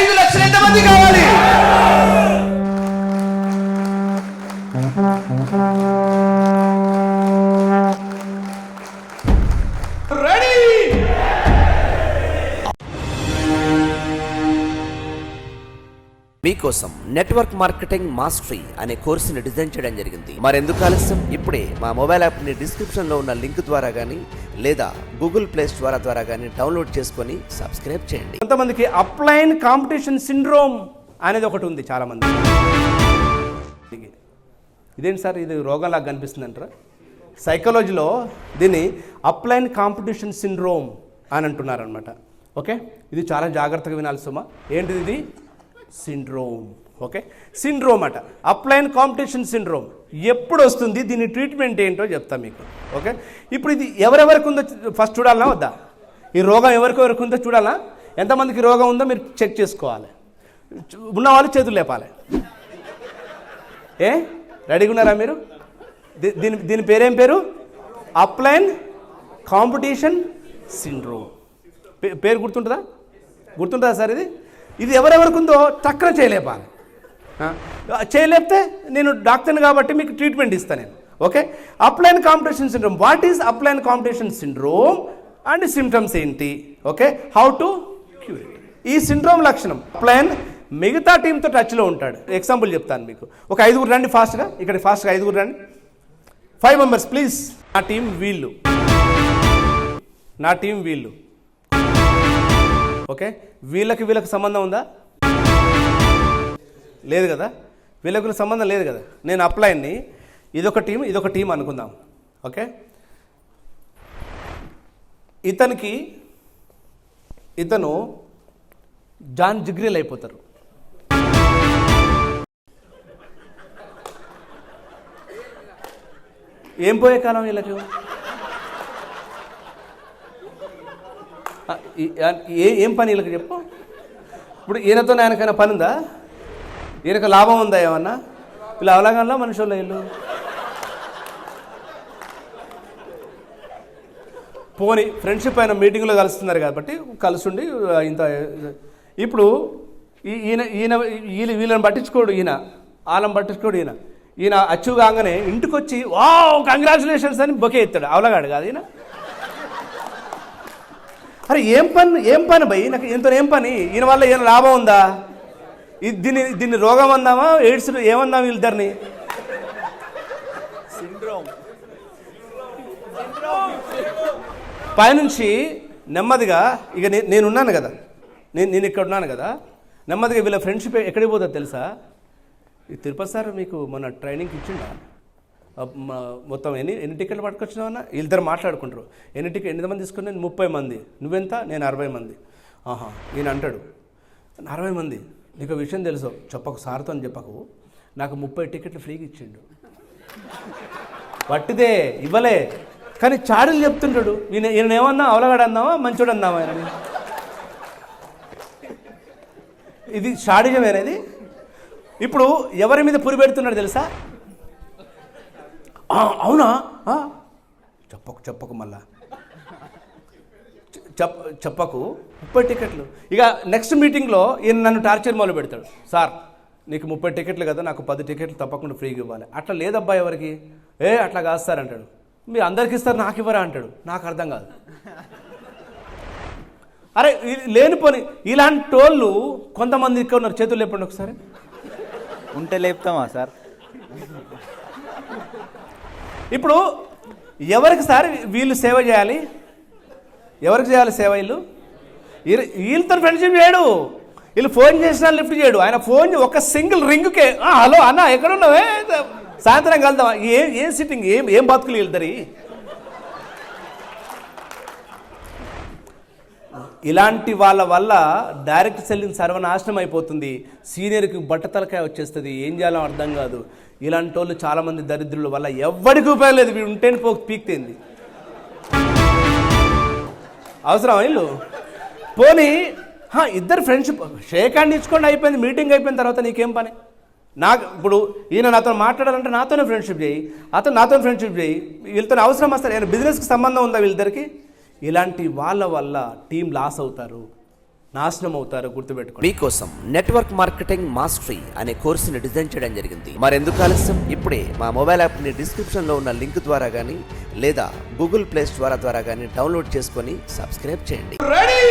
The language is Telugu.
ఐదు లక్షలు ఎంతమంది కావాలి? మీకోసం నెట్వర్క్ మార్కెటింగ్ మాస్టరీ అనే కోర్సుని డిజైన్ చేయడం జరిగింది. మరెందుకు ఆలస్యం? ఇప్పుడే మా మొబైల్ యాప్ని డిస్క్రిప్షన్లో ఉన్న లింక్ ద్వారా కానీ లేదా గూగుల్ ప్లే స్టోర్ ద్వారా కానీ డౌన్లోడ్ చేసుకొని సబ్స్క్రైబ్ చేయండి. కొంతమందికి అప్లైన్ కాంపిటీషన్ సిండ్రోమ్ అనేది ఒకటి ఉంది చాలా మంది ఇదేంటి సార్? ఇది రోగంలా కనిపిస్తుంది అంటారా సైకాలజీలో దీన్ని అప్లైన్ కాంపిటీషన్ సిండ్రోమ్ అని అంటున్నారనమాట ఓకే? ఇది చాలా జాగ్రత్తగా వినాలి సుమా. ఏంటిది ఇది? సిండ్రోమ్. ఓకే? సిండ్రోమ్ అట. Upline competition syndrome. ఎప్పుడు వస్తుంది దీని ట్రీట్మెంట్ ఏంటో చెప్తా మీకు. ఓకే? ఇప్పుడు ఇది ఎవరెవరికి ఉందో ఫస్ట్ చూడాలనా వద్దా? ఈ రోగం ఎవరికి ఎవరికి ఉందో చూడాలా? ఎంతమందికి రోగం ఉందో మీరు చెక్ చేసుకోవాలి. ఉన్నవాళ్ళు చేతులు లేపాలి. ఏ? రెడీగా ఉన్నారా మీరు? దీ- దీని దీని పేరేం పేరు? Upline competition syndrome. పే- పేరు గుర్తుంటుందా? గుర్తుంటుందా సార్ ఇది? ఇది ఎవరెవరికి ఉందో టక్కన చేయలేపాలి. చేయలేపితే నేను డాక్టర్ని కాబట్టి మీకు ట్రీట్మెంట్ ఇస్తాను నేను. Okay? Upline competition syndrome. What is upline competition syndrome and symptoms ఏంటి? ఓకే? హౌ టు క్యూర్ ఈ సిండ్రోమ్ లక్షణం. అప్లైన్ మిగతా టీంతో టచ్లో ఉంటాడు. ఎగ్జాంపుల్ చెప్తాను మీకు. ఒక ఐదుగురు రండి ఫాస్ట్గా. ఇక్కడ ఫాస్ట్గా ఐదుగురు రండి. ఫైవ్ మెంబర్స్ ప్లీజ్ నా టీం వీళ్ళు. నా టీం వీళ్ళు. ఓకే? వీళ్ళకి వీళ్ళకి సంబంధం ఉందా? లేదు కదా? వీళ్ళకి వీళ్ళకి సంబంధం లేదు కదా? నేను అప్లైని ఇదొక టీం ఇదొక టీం అనుకుందాం. ఓకే? ఇతనికి ఇతను జాన్ జిగ్రీల్ అయిపోతారు. ఏం పోయే కాలం వీళ్ళకి? ఏ ఏం పని వీళ్ళకి చెప్పు? ఇప్పుడు ఈయనతో ఆయనకైనా పని ఉందా ఈయనకు లాభం ఉందా ఏమన్నా? వీళ్ళు అవలాగంలో మనుషుల్లో వీళ్ళు. పోని ఫ్రెండ్షిప్ అయిన మీటింగ్లో కలుస్తున్నారు కాబట్టి కలుసుండి ఇంత ఇప్పుడు ఈ- ఈయన ఈయన వీళ్ళ వీళ్ళని పట్టించుకోడు ఈయన. వాళ్ళని పట్టించుకోడు ఈయన. ఈయన అచ్చు కాగానే ఇంటికి వచ్చి వా కంగ్రాచులేషన్స్ అని బొకే ఎత్తాడు. అవలగాడు కాదు ఈయన. అరే ఏం పని ఏం పని భయ్? నాకు ఇంత ఏం పని? ఈయన వల్ల ఏం లాభం ఉందా? దీన్ని దీన్ని రోగం అందామా? ఎయిడ్స్ ఏమందాం వీళ్ళిద్దరిని? పైనుంచి నెమ్మదిగా ఇక నే- నేనున్నాను కదా. నేను నేను ఇక్కడ ఉన్నాను కదా. నెమ్మదిగా వీళ్ళ ఫ్రెండ్షిప్ ఎక్కడికి పోతుందో తెలుసా? ఈ తిరుపతి సార్ మీకు మొన్న ట్రైనింగ్ ఇచ్చిండా? మొత్తం ఎన్ని ఎన్ని టికెట్లు పట్టుకొచ్చినావన్నా? ఇద్దరు మాట్లాడుకుంటారు. ఎన్ని టికెట్ ఎంతమంది మంది ముప్పై మంది. నువ్వెంత? నేను అరవై మంది. ఆహా ఈయన అంటాడు. అరవై మంది? నీకు విషయం తెలుసు. చెప్పకు సార్తో అని చెప్పకు. నాకు ముప్పై టికెట్లు ఫ్రీగా ఇచ్చిండు. పట్టిదే ఇవ్వలే. కానీ చాడీలు చెప్తుంటాడు. నేను ఈయన ఏమన్నా అవలగాడు అన్నావా మంచోడు అన్నావా ఆయన ఇది షాడిజమేనేది ఇప్పుడు ఎవరి మీద పురి పెడుతున్నాడు తెలుసా? అవునా? చెప్పకు చెప్పకు మళ్ళా. చెప్ప చెప్పకు. ముప్పై టికెట్లు. ఇక నెక్స్ట్ మీటింగ్లో ఈయన నన్ను టార్చర్ మొదలు పెడతాడు. సార్ నీకు ముప్పై టికెట్లు కదా నాకు పది టికెట్లు తప్పకుండా ఫ్రీగా ఇవ్వాలి. అట్లా లేదబ్బా ఎవరికి? ఏ అట్లా కాదు సార్ అంటాడు. మీరు అందరికి ఇస్తారు నాకు ఇవ్వరా అంటాడు. నాకు అర్థం కాదు. అరే ఈ- లేనిపోని ఇలాంటి వాళ్ళు కొంతమంది ఇక్కడ ఉన్నారు. చేతులు లేపండి ఒకసారి. ఉంటే లేపుతామా సార్? ఇప్పుడు ఎవరికి సార్ వీళ్ళు సేవ చేయాలి? ఎవరికి చేయాలి సేవ వీళ్ళు? వీళ్ళు- వీళ్ళతో ఫ్రెండ్షిప్ చేయడు. వీళ్ళు ఫోన్ చేసినా లిఫ్ట్ చేయడు. ఆయన ఫోన్ ఒక సింగిల్ రింగ్కే హలో అన్న ఎక్కడున్నావే? సాయంత్రం కలుద్దాం. ఏం ఏం సిట్టింగ్ ఏం ఏం బతుకులు వీళ్ళిద్దరి? ఇలాంటి వాళ్ళ వల్ల డైరెక్ట్ సెల్లింగ్ సర్వనాశనం అయిపోతుంది. సీనియర్కి బట్టతలకాయ వచ్చేస్తుంది. ఏం చేయాలో అర్థం కాదు. ఇలాంటి వాళ్ళు చాలామంది దరిద్రుల వల్ల ఎవ్వరికి ఉపయోగం లేదు. వీడు ఉంటేనే పో పీక్తేంది. అవసరం వీళ్ళు పోనీ ఇద్దరు ఫ్రెండ్షిప్ షేక్ హ్యాండ్ ఇచ్చుకోండి అయిపోయింది. మీటింగ్ అయిపోయిన తర్వాత నీకేం పని? నాకు ఇప్పుడు ఈయన నాతో మాట్లాడాలంటే నాతోనే ఫ్రెండ్షిప్ చేయి. అతను నాతో ఫ్రెండ్షిప్ చేయి. వీళ్ళతో అవసరం వస్తారు ఏమైనా బిజినెస్కి సంబంధం ఉందా వీళ్ళిద్దరికి? ఇలాంటి వాళ్ళ వల్ల టీం లాస్ అవుతారు నాశనం అవుతారు గుర్తుపెట్టుకోండి. మీకోసం నెట్వర్క్ మార్కెటింగ్ మాస్టరీ అనే కోర్సుని డిజైన్ చేయడం జరిగింది. మరెందుకు ఆలస్యం? ఇప్పుడే మా మొబైల్ యాప్ని డిస్క్రిప్షన్లో ఉన్న లింక్ ద్వారా కానీ లేదా గూగుల్ ప్లే స్టోర్ ద్వారా కానీ డౌన్లోడ్ చేసుకొని సబ్స్క్రైబ్ చేయండి. రెడీ